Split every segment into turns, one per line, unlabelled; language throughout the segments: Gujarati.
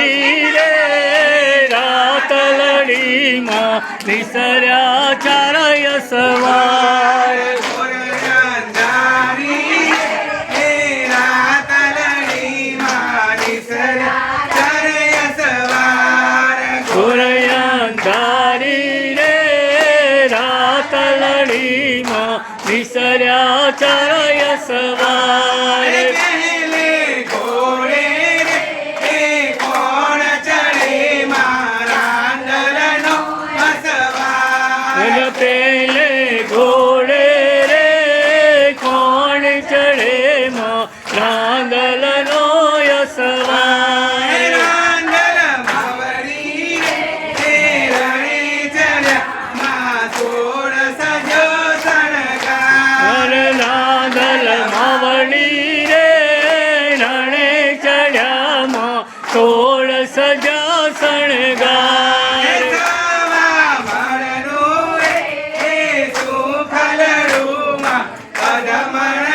મારી રે રાતલડીમાં વિસર્યા ચારય સવાર વિસર્યા ચારય સવાર ચડે માં રાંગલનો નો યસવાય સોળ સજા શણગાર. સવા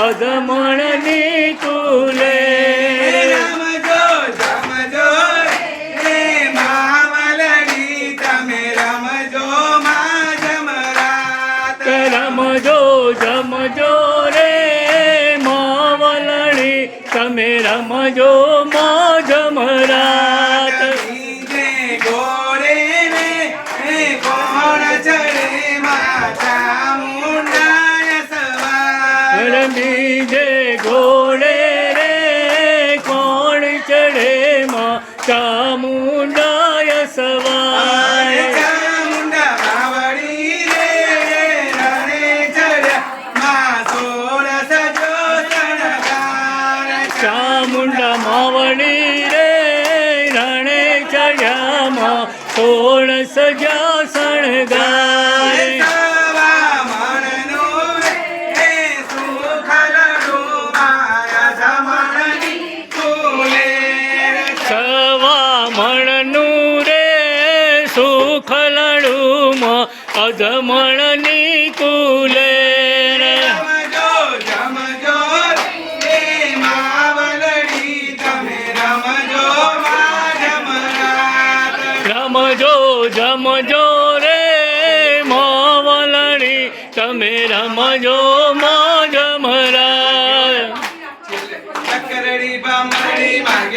અધમણની કુલે. રમજો જમજો રે માવલણી. તમે રમજો મા જમરાત રમી ચામુંડાય સવાય ચામુંડા માવડી રે રણે ચડ્યામાં સોળ સજા શણગાર. સુખલડુમાં અધમણની કુલે રે. રમજો જમજો રે માવલણી તમે રમજો મા